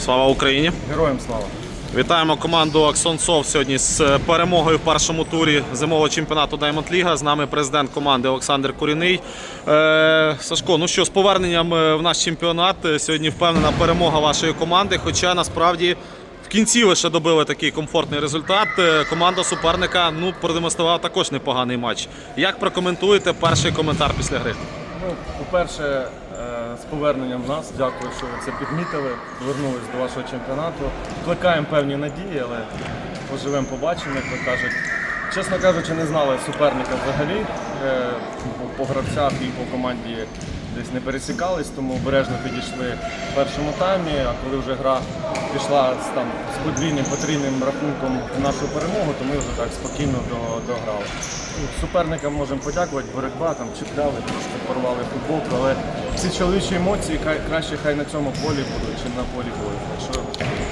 Слава Україні! Героям слава! Вітаємо команду Аксон Софт сьогодні з перемогою в першому турі зимового чемпіонату Diamond Ліга. З нами президент команди Олександр Куріний. Е, Сашко, ну що, з поверненням е, в наш чемпіонат. Е, Сьогодні впевнена перемога вашої команди. Хоча насправді в кінці ви ще добили такий комфортний результат. Е, Команда суперника ну, продемонструвала також непоганий матч. Як прокоментуєте перший коментар після гри? Ну, по-перше, е, з поверненням нас, дякую, що ви це підмітили. Повернулись до вашого чемпіонату. Плекаємо певні надії, але поживемо, побачимо, як ви кажуть. Чесно кажучи, не знали суперника взагалі. Е, по- гравцях і по команді десь не пересікались, тому обережно підійшли в першому таймі. А коли вже гра пішла з, там, з подвійним потрійним рахунком в нашу перемогу, то ми вже так спокійно дограли. Суперникам можемо подякувати, боротьба там чіпляли, трошки порвали футболку, але ці чоловічі емоції краще хай на цьому полі будуть, чим на полі бою. Так що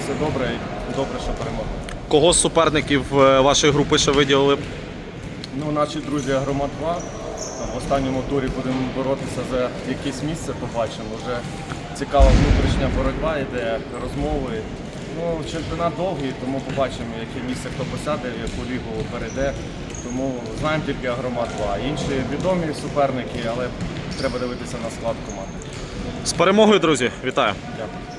все добре і добре, що перемогли. Кого з суперників е, вашої групи ще виділили? Ну, наші друзі Громад 2 в останньому турі будемо боротися за якесь місце, побачимо. Вже цікава внутрішня боротьба йде, розмови. Ну, чемпіонат довгий, тому побачимо, яке місце хто посяде, в яку лігу перейде. Тому знаємо тільки Агромат 2. Інші відомі суперники, але треба дивитися на склад команди. З перемогою, друзі, вітаю! Дякую.